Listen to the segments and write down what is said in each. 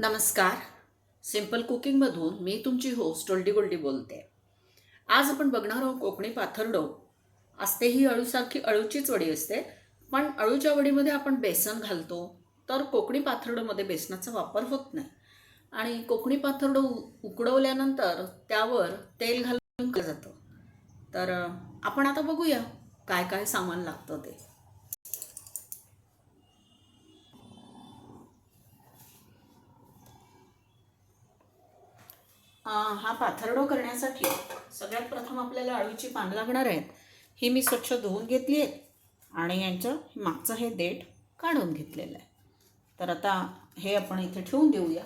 नमस्कार. सिंपल कुकिंगमधून मी तुमची होस्ट ओल्डी गोल्डी बोलते. आज आपण बघणार आहोत कोकणी पाथरडो. असते ही अळूसारखी अळूचीच वडी असते पण अळूच्या वडीमध्ये आपण बेसन घालतो तर कोकणी पाथरडोमध्ये बेसनाचा वापर होत नाही. आणि कोकणी पाथरडो उ- उकडवल्यानंतर त्यावर तेल घालून जातं. तर आपण आता बघूया काय काय सामान लागतं ते. हा पाथरडो करण्यासाठी सगळ्यात प्रथम आपल्याला अळूची पानं लागणार आहेत. ही मी स्वच्छ धुवून घेतली आहेत आणि यांचं मागचं हे देठ काढून घेतलेलं आहे. तर आता हे आपण इथे ठेवून देऊया.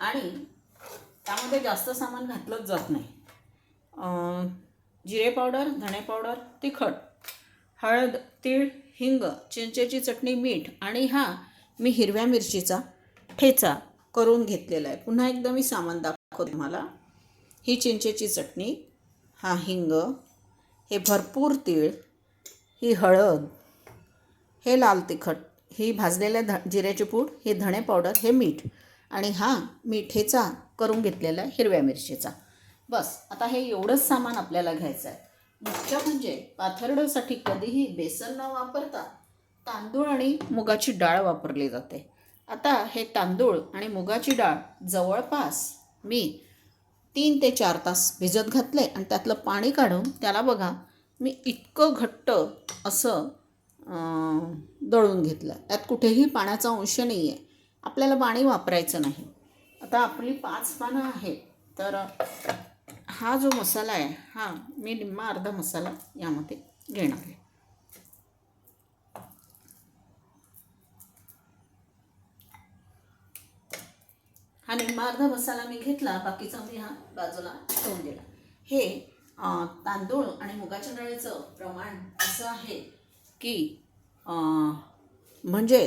आणि त्यामध्ये जास्त सामान घातलंच जात नाही. जिरे पावडर धणे पावडर तिखट हळद तीळ हिंग चिंचेची चटणी मीठ आणि हा मी हिरव्या मिरचीचा ठेचा करून घेतलेला आहे. पुन्हा एकदा मी सामान दाखवतो. तुम्हाला. ही चिंचेची चटणी हा हिंग हे भरपूर तीळ ही हळद हे लाल तिखट ही भाजलेल्या ध जिऱ्याची पूड हे धणे पावडर हे मीठ आणि हा मिठेचा करून घेतलेला हिरव्या मिरचीचा. बस आता हे एवढंच सामान आपल्याला घ्यायचं आहे मुख्य म्हणजे पाथर्डसाठी कधीही बेसन न वापरता तांदूळ आणि मुगाची डाळ वापरली जाते. आता हे तांदूळ आणि मुगाची डाळ जवळपास मी तीन ते चार तास भिजत घातले आणि त्यातलं पाणी काढून त्याला बघा मी इतकं घट्ट असं दळून घेतलं. त्यात कुठेही पाण्याचा अंश नाही आहे आपल्याला पाणी वापरायचं नाही. आता आपली पाच पानं आहेत. तर हा जो मसाला आहे हा मी निम्मा अर्धा मसाला यामध्ये घेणार आहे. हा निम्मा अर्धा मसाला मी घेतला बाकीचा मी हा बाजूला ठेवून दिला. हे तांदूळ आणि मुगाच्या डाळीचं प्रमाण असं आहे की म्हणजे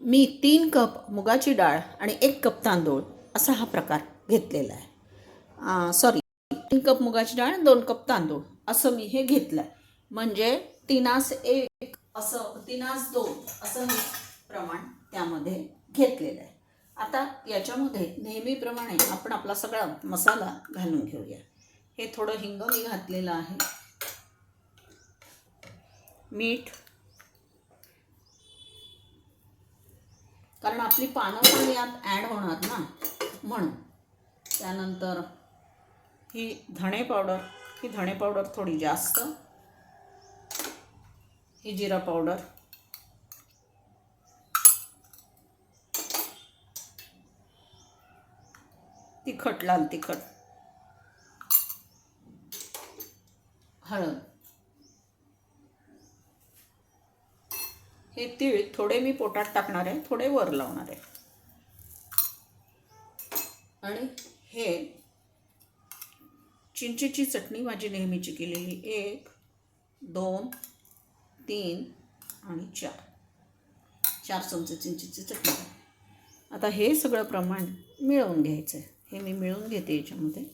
मी तीन कप मुगाची डाळ आणि एक कप तांदूळ असा हा प्रकार घेतलेला आहे. सॉरी तीन कप मुगाची डाळ आणि दोन कप तांदूळ असं मी हे घेतलं आहे म्हणजे तिनास एक असं तिनास दोन असं मी प्रमाण त्यामध्ये घेतलेलं आहे. आता याच्यामध्ये नेहमीप्रमाणे आपण आपला सगळा मसाला घालून घेऊया. हे थोडं हिंग मी घातलेलं आहे. मीठ. कारण आपली पानं पण यात ॲड होणार ना. म्हणून. त्यानंतर ही धणे पावडर ही धणे पावडर थोडी जास्त. ही जिरा पावडर तिखट लाल तिखट. हळद. हे तीळ थोडे मी पोटात टाकणार आहे थोडे वर लावणार आहे. आणि हे चिंचेची चटणी माझी नेहमीची केलेली. एक दोन तीन आणि चार. चार चमचे चिंचेची चटणी. आता हे सगळं प्रमाण मिळवून घ्यायचं आहे हे मी मिळून घेते याच्यामध्ये.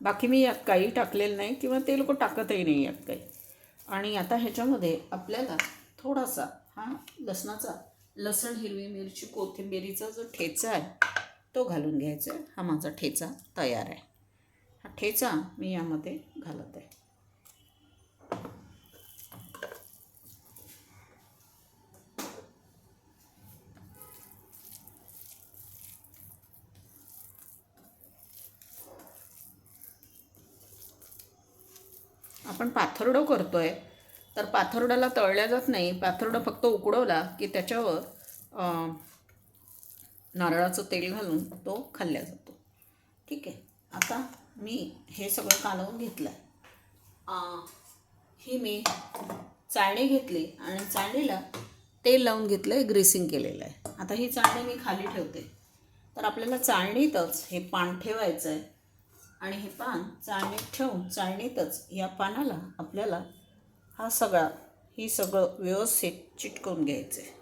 बाकी मी यात काही टाकलेलं नाही किंवा ते लोक टाकतही नाही यात काही. आणि आता ह्याच्यामध्ये आपल्याला थोडासा हा लसणाचा लसण हिरवी मिरची कोथिंबिरीचा जो ठेचा आहे तो घालून घ्यायचा आहे. हा माझा ठेचा तयार आहे. हा ठेचा मी यामध्ये घालत आहे. आपण पाथरडं करतो आहे तर पाथरड्याला तळल्या जात नाही. पाथरडं फक्त उकडवला की त्याच्यावर नारळाचं तेल घालून तो खाल्ला जातो. ठीक आहे? आता मी हे सगळं कालवून घेतलं आहे ही मी चाळणी घेतली आणि चाळणीला तेल लावून घेतलं आहे ग्रेसिंग केलेलं आहे. आता ही चाळणी मी खाली ठेवते. तर आपल्याला चाळणीतच हे पान ठेवायचं आहे आणि हे पान चाळणीत ठेवून चाळणीतच या पानाला आपल्याला हा सगळा ही सगळं व्यवस्थित चिटकवून घ्यायचं आहे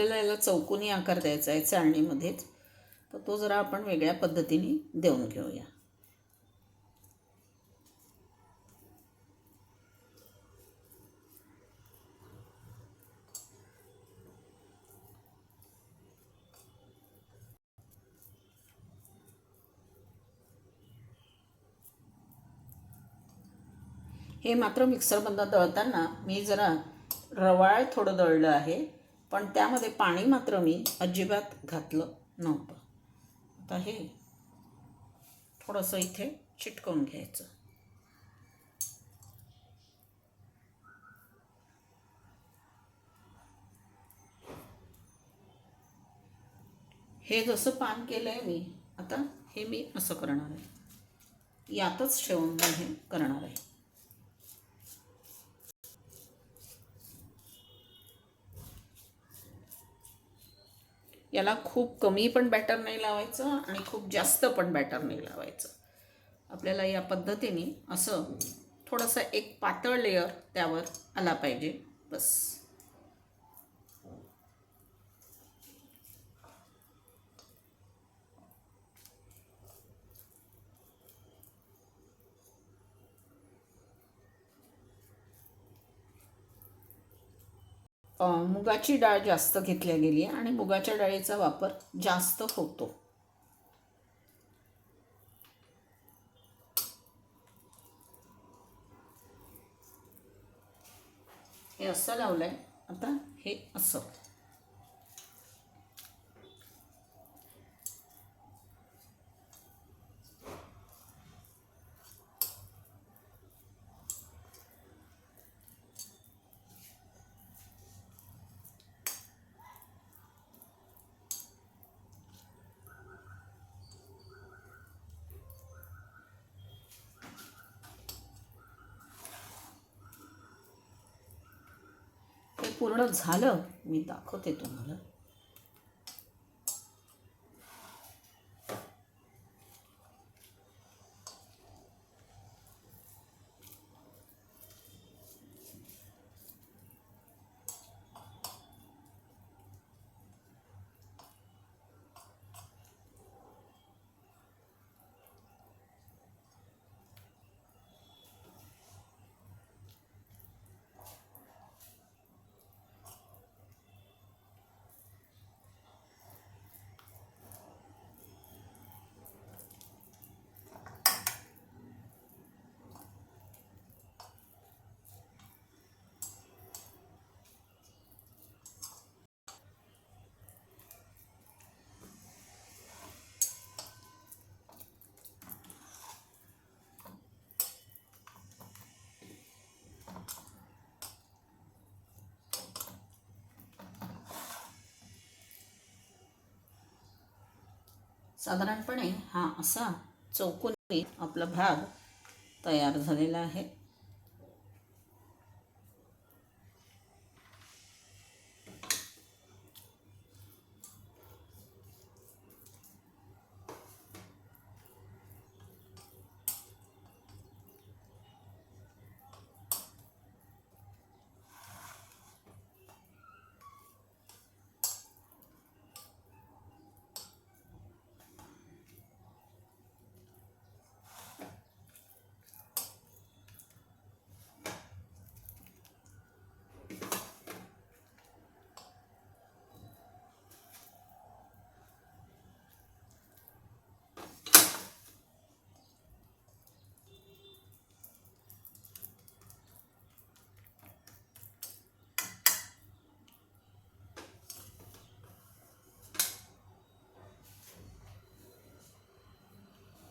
आपल्याला याला चौकोनी आकार द्यायचा आहे चाळणीमध्येच. तर तो जरा आपण वेगळ्या पद्धतीने देऊन घेऊया. हे मात्र मिक्सरमधनं दळताना मी जरा रवाळ थोडं दळलं आहे. पण त्यामध्ये पाणी मात्र मी अजिबात घातलं नव्हतं. आता हे थोडंसं इथे चिटकवून घ्यायचं. हे जसं पान केलं आहे मी आता हे मी असं करणार आहे. यातच ठेवून मी हे करणार आहे. याला खूप कमी पण बॅटर नाही लावायचं आणि खूप जास्त पण बॅटर नाही लावायचं. आपल्याला या पद्धतीने असं थोडंसं एक पातळ लेअर त्यावर आला पाहिजे. बस. मुगाची डाळ जास्त घेतल्या गेली आहे आणि मुगाच्या डाळीचा वापर जास्त होतो. हे असं लावलं आहे आता हे असं. पूर्ण झालं मी दाखवते तुम्हाला. साधारणपणे हा असा चौकोनी आपला भाग तयार झालेला आहे.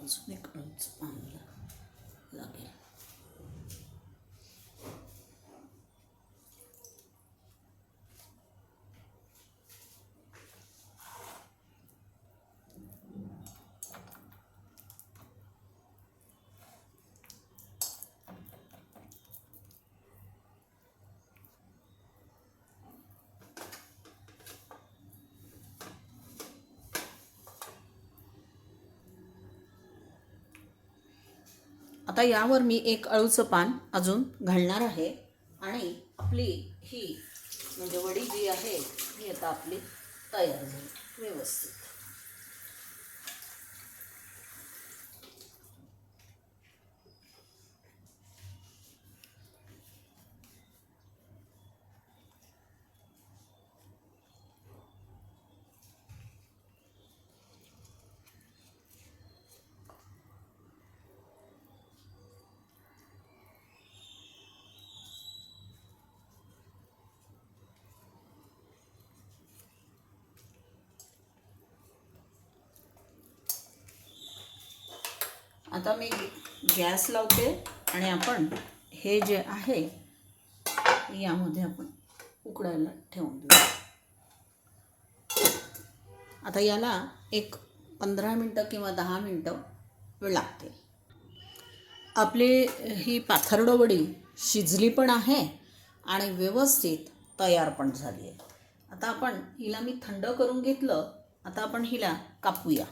अजून एक अळूचं पान आता यावर मी एक अळूचं पान अजून घालणार आहे. आणि आपली ही म्हणजे वडी जी आहे ही आता आपली तयार झाली व्यवस्थित. आता मी गॅस लावते आणि आपण हे जे आहे यामध्ये आपण उकडायला ठेवून देऊ. आता याला एक पंधरा मिनटं किंवा दहा मिनटं वेळ लागते. आपली ही पाथरडोवडी शिजली पण आहे आणि व्यवस्थित तयार पण झाली आहे. आता आपण हिला मी थंड करून घेतलं आता आपण हिला कापूया.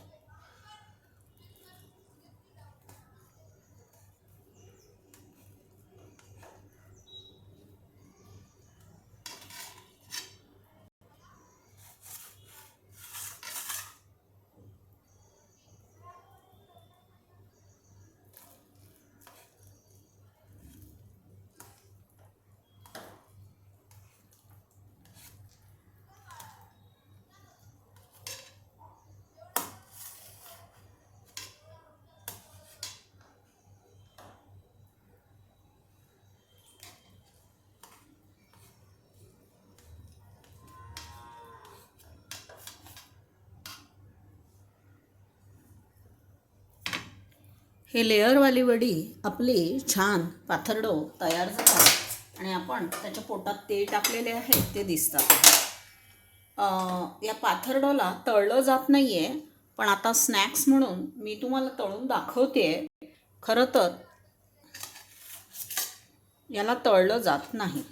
हे लेअरवाली वडी आपली छान पाथरडो तयार झाला आणि आपण त्याच्या पोटात तेल टाकलेले आहे ते दिसतात. या पाथर्डोला तळलं जात नाही आहे पण आता स्नॅक्स म्हणून मी तुम्हाला तळून दाखवते. खरं तर याला तळलं जात नाही.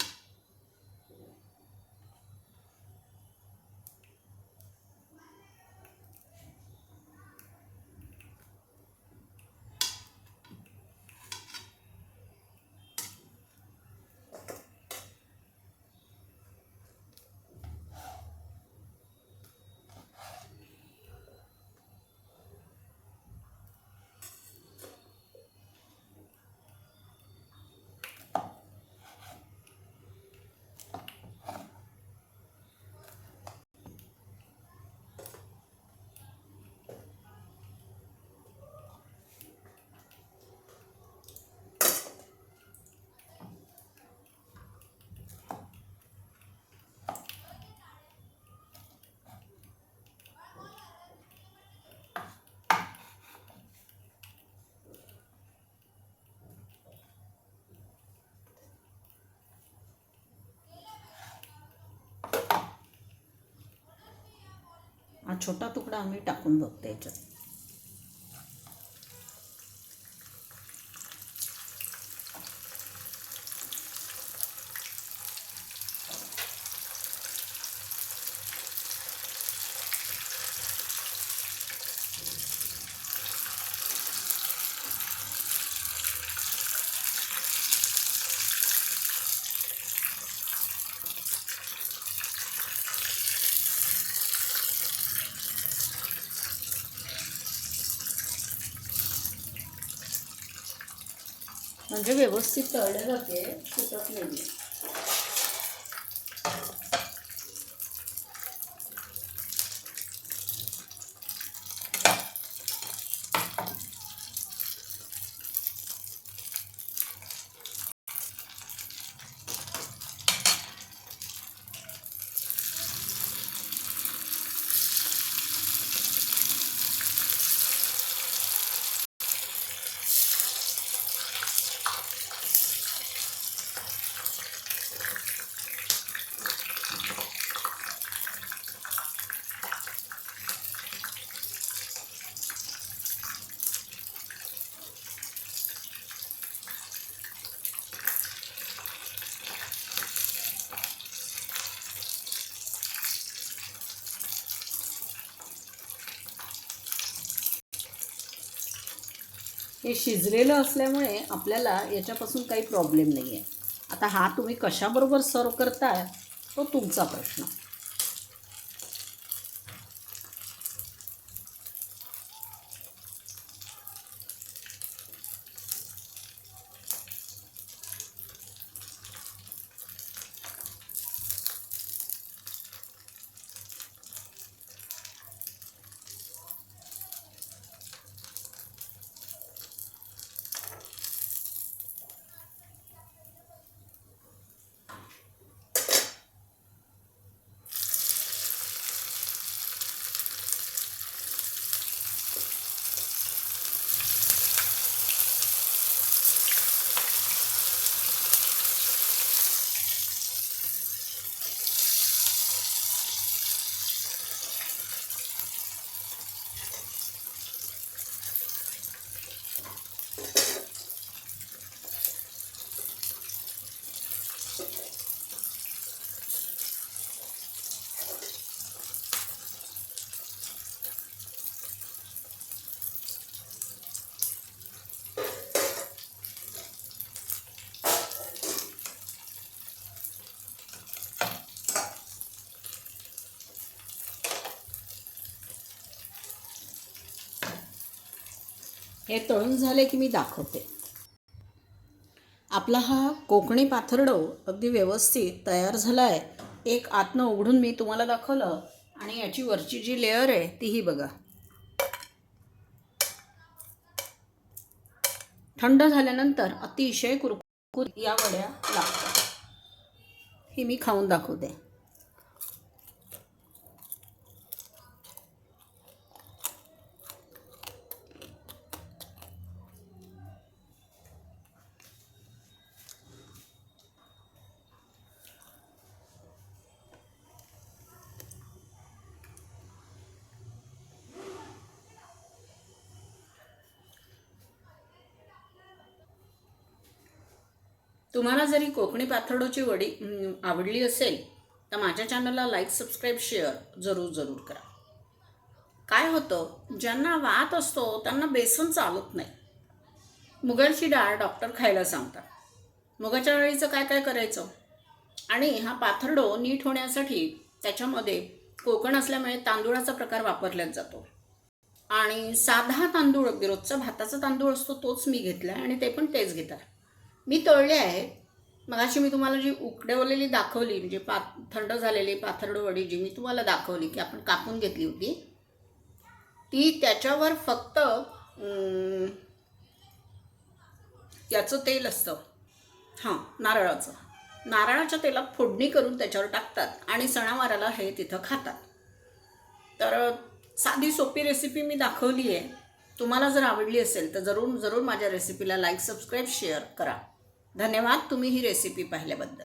हा छोटा तुकडा आम्ही टाकून बघतो याच्यात. म्हणजे व्यवस्थित तळले जाते सुटत नाही हे शिजलेलं असल्यामुळे आपल्याला याच्यापासून काही प्रॉब्लेम नाही आहे आता हा तुम्ही कशाबरोबर सर्व करताय तो तुमचा प्रश्न. हे तळून झाले की मी दाखवते. आपला हा कोकणी पाथरडव अगदी व्यवस्थित तयार झाला आहे एक आतनं उघडून मी तुम्हाला दाखवलं आणि याची वरची जी लेअर आहे तीही बघा. थंड झाल्यानंतर अतिशय कुरकुर या वड्या लागतात. ही मी खाऊन दाखवते. तुम्हाला जरी कोकणी पाथर्डोची वडी आवडली असेल तर माझ्या चॅनलला लाईक सबस्क्राईब शेअर जरूर जरूर करा. काय होतं ज्यांना वात असतो त्यांना बेसन चालत नाही. मुगाची डाळ डॉक्टर खायला सांगतात. मुगाच्या डाळीचं काय काय करायचं? आणि हा पाथर्डो नीट होण्यासाठी त्याच्यामध्ये कोकण असल्यामुळे तांदूळाचा प्रकार वापरल्याच जातो. आणि साधा तांदूळ अगदी रोजचा भाताचा तांदूळ असतो तोच मी घेतला आहे आणि ते पण तेच घेतात. मी तळले आहे. मगाशी मी तुम्हाला जी उकडवलेली दाखवली म्हणजे पा थंड झालेली पाथरडवडी जी मी तुम्हाला दाखवली की आपण कापून घेतली होती ती त्याच्यावर फक्त याचं तेल असतं. हां नारळाचं. नारळाच्या तेलात फोडणी करून त्याच्यावर टाकतात आणि सणावाराला हे तिथं खातात. तर साधी सोपी रेसिपी मी दाखवली आहे. तुम्हाला जर आवडली असेल तर जरूर जरूर माझ्या रेसिपीला लाईक सबस्क्राईब शेअर करा. धन्यवाद तुम्ही ही रेसिपी पाहिल्याबद्दल.